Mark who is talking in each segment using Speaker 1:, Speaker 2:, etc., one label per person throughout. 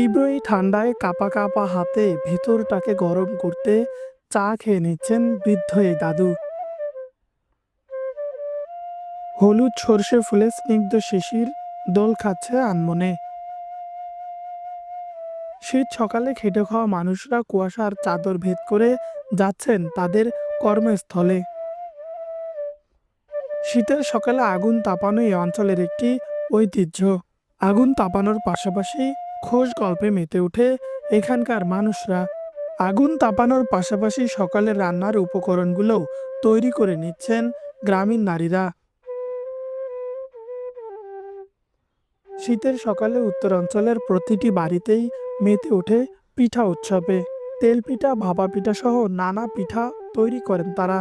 Speaker 1: তীব্র এই ঠান্ডায় কাপা কাপা হাতে ভেতরটাকে গরম করতে চা খেয়ে নিচ্ছেন বৃদ্ধ এই দাদু। হলুদ সর্ষে ফুলে স্নিগ্ধ শিশির দোল খাচ্ছে আনমনে। শীত সকালে খেটে খাওয়া মানুষরা কুয়াশার চাদর ভেদ করে যাচ্ছেন তাদের কর্মস্থলে। শীতের সকালে আগুন তাপানো এই অঞ্চলের একটি ঐতিহ্য। আগুন তাপানোর পাশাপাশি খোশ গল্পে মেতে উঠে এখানকার মানুষরা। আগুন তাপানোর পাশাপাশি সকালে রান্নার উপকরণগুলো তৈরি করে নিচ্ছেন গ্রামীণ নারীরা। শীতের সকালে উত্তরাঞ্চলের প্রতিটি বাড়িতেই মেতে ওঠে পিঠা উৎসবে। তেল পিঠা, ভাপা পিঠা সহ নানা পিঠা তৈরি করেন তারা।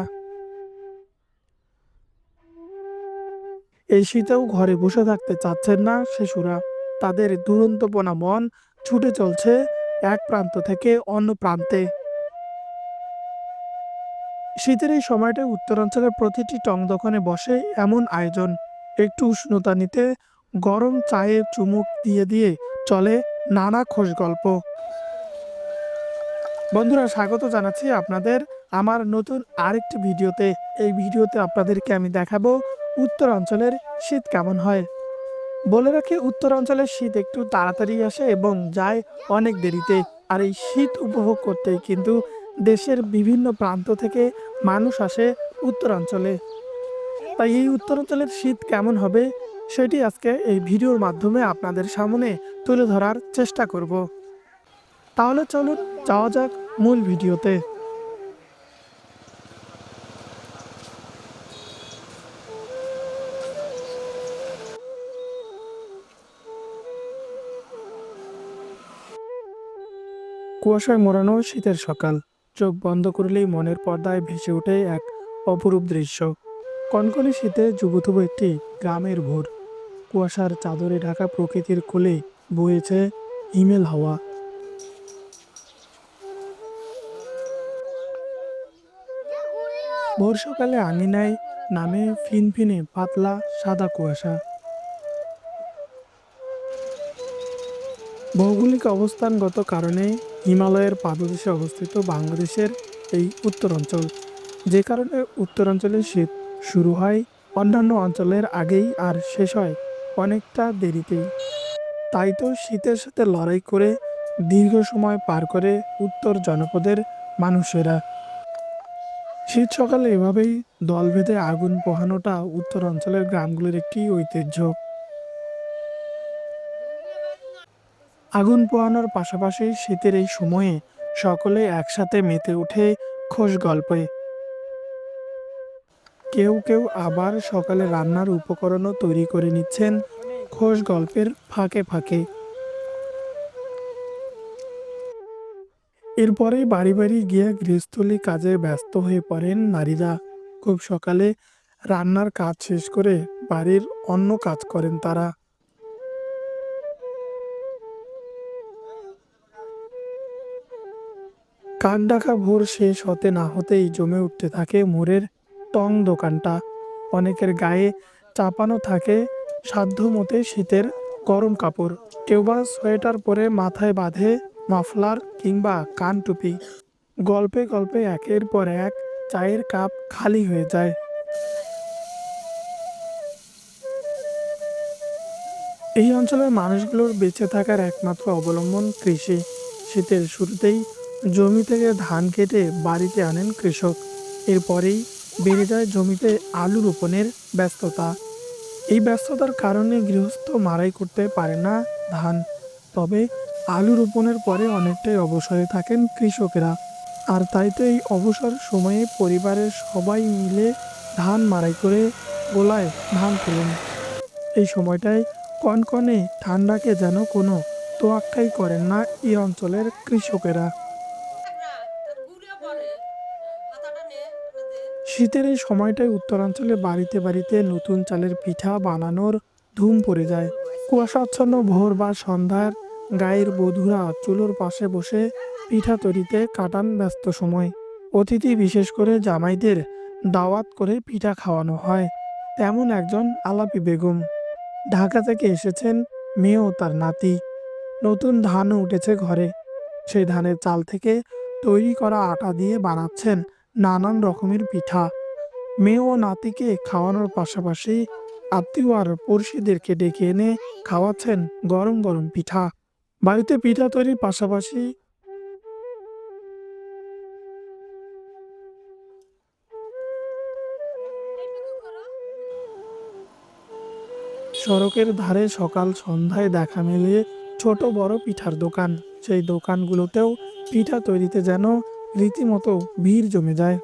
Speaker 1: এই শীতেও ঘরে বসে থাকতে চাচ্ছেন না শিশুরা। তাদের দুরন্তপনা মন ছুটে চলছে এক প্রান্ত থেকে অন্য প্রান্তে। শীতের এই সময়টা উত্তরাঞ্চলের প্রতিটি টং দোকানে বসে এমন আয়োজন, একটু উষ্ণতা নিতে গরম চায়ে চুমুক দিয়ে দিয়ে চলে নানা খোশ গল্প। বন্ধুরা, স্বাগত জানাচ্ছি আপনাদের আমার নতুন আরেকটি ভিডিওতে। এই ভিডিওতে আপনাদেরকে আমি দেখাবো উত্তরাঞ্চলের শীত কেমন হয়। বলে রাখি উত্তরাঞ্চলের শীত একটু তাড়াতাড়ি আসে এবং যায় অনেক দেরিতে। আর এই শীত উপভোগ করতে কিন্তু দেশের বিভিন্ন প্রান্ত থেকে মানুষ আসে উত্তরাঞ্চলে। তাই এই উত্তরাঞ্চলের শীত কেমন হবে, সেটি আজকে এই ভিডিওর মাধ্যমে আপনাদের সামনে তুলে ধরার চেষ্টা করব। তাহলে চলুন, যাওয়া যাক মূল ভিডিওতে। কুয়াশায় মোড়ানো শীতের সকাল। চোখ বন্ধ করলেই মনের পর্দায় ভেসে ওঠে এক অপরূপ দৃশ্য। কনকনে শীতে যুবথুব একটি গ্রামের ভোর। কুয়াশার চাদরে ঢাকা প্রকৃতির কোলে বয়েছে হিমেল হাওয়া। ভোর সকালে আঙিনায় নামে ফিনফিনে পাতলা সাদা কুয়াশা। ভৌগোলিক অবস্থানগত কারণে হিমালয়ের পাদদেশে অবস্থিত বাংলাদেশের এই উত্তরাঞ্চল যে কারণে উত্তরাঞ্চলের শীত শুরু হয়, অন্যান্য অঞ্চলের আগেই আর শেষ হয় অনেকটা দেরিতেই। তাই তো শীতের সাথে লড়াই করে দীর্ঘ সময় পার করে উত্তর জনপদের মানুষেরা। শীত সকালে এভাবেই দল বেঁধে আগুন পোহানোটা উত্তর অঞ্চলের গ্রামগুলির একটি ঐতিহ্য। আগুন পোহানোর পাশাপাশি শীতের এই সময়ে সকলে একসাথে মেতে ওঠে খোশ গল্পে। কেউ কেউ আবার সকালে রান্নার উপকরণও তৈরি করে নিচ্ছেন খোশ গল্পের ফাঁকে ফাঁকে। এরপরেই বাড়ি বাড়ি গিয়ে গৃহস্থলী কাজে ব্যস্ত হয়ে পড়েন নারীরা। খুব সকালে রান্নার কাজ শেষ করে বাড়ির অন্য কাজ করেন তারা। কাক ডাকা ভোর শেষ হতে না হতেই জমে উঠতে থাকে মোড়ের টং দোকানটা। অনেকের গায়ে চাপানো থাকে সাধ্য মতে শীতের গরম কাপড়। কেউ বা সোয়েটার পরে মাথায় বাঁধে মাফলার কিংবা কান টুপি। গল্পে গল্পে একের পর এক চায়ের কাপ খালি হয়ে যায়। এই অঞ্চলের মানুষগুলোর বেঁচে থাকার একমাত্র অবলম্বন কৃষি। শীতের শুরুতেই জমি থেকে ধান কেটে বাড়িতে আনেন কৃষক। এরপরেই বেড়ে যায় জমিতে আলু রোপণের ব্যস্ততা। এই ব্যস্ততার কারণে গৃহস্থ মারাই করতে পারে না ধান। তবে আলু রোপণের পরে অনেকটাই অবসরে থাকেন কৃষকেরা। আর তাই তো এই অবসর সময়ে পরিবারের সবাই মিলে ধান মারাই করে গোলায় ধান তোলেন। এই সময়টায় কনকনে ঠান্ডাকে যেন কোনো তোয়াক্কাই করেন না এই অঞ্চলের কৃষকেরা। শীতের এই সময়টায় উত্তরাঞ্চলে বাড়িতে বাড়িতে নতুন চালের পিঠা বানানোর ধুম পড়ে যায়। কুয়াশাচ্ছন্ন ভোর বা সন্ধ্যার গায়ের বধূরা চুলোর পাশে বসে পিঠা তৈরিতে কাটান ব্যস্ত সময়। অতিথি বিশেষ করে জামাইদের দাওয়াত করে পিঠা খাওয়ানো হয়। তেমন একজন আলাপি বেগম। ঢাকা থেকে এসেছেন মেয়ে ও তার নাতি। নতুন ধানও উঠেছে ঘরে। সেই ধানের চাল থেকে তৈরি করা আটা দিয়ে বানাচ্ছেন নানান রকমের পিঠা। মেয়ে ও নাতিকে খাওয়ানোর পাশাপাশি আত্মীয় আর পড়শিদেরকে ডেকে এনে খাওয়াচ্ছেন গরম গরম পিঠা। বাড়িতে পিঠা তৈরির পাশাপাশি সড়কের ধারে সকাল সন্ধ্যায় দেখা মেলে ছোট বড় পিঠার দোকান। সেই দোকানগুলোতেও পিঠা তৈরিতে যেন রীতিমতো ভিড় জমে যায়।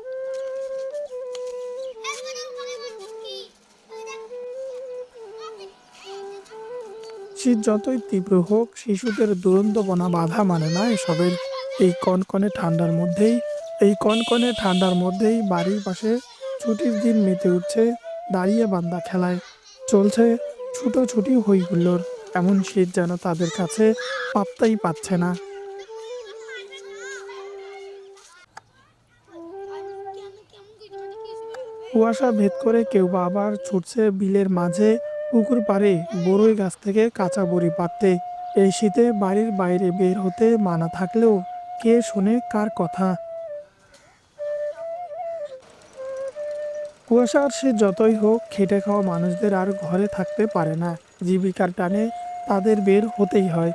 Speaker 1: শীত যতই তীব্র হোক, শিশুদের দুরন্ত বনা বাধা মানে না এসবের। এই কনকনে ঠান্ডার মধ্যেই, এই কনকনে ঠান্ডার মধ্যেই বাড়ির পাশে ছুটির দিন মেতে উঠছে দাঁড়িয়ে বান্দা খেলায়। চলছে ছুটোছুটি হই হুল্লোড় এমন শীত যেন তাদের কাছে পাত্তাই পাচ্ছে না। কুয়াশা ভেদ করে কেউ বা আবার ছুটছে বিলের মাঝে পুকুর পাড়ে বড়ই গাছ থেকে কাঁচা বড়ি পাড়তে। এই শীতে বাড়ির বাইরে বের হতে মানা থাকলেও কে শোনে কার কথা? কুয়াশার শীত যতই হোক, খেটে খাওয়া মানুষদের আর ঘরে থাকতে পারে না। জীবিকার টানে তাদের বের হতেই হয়।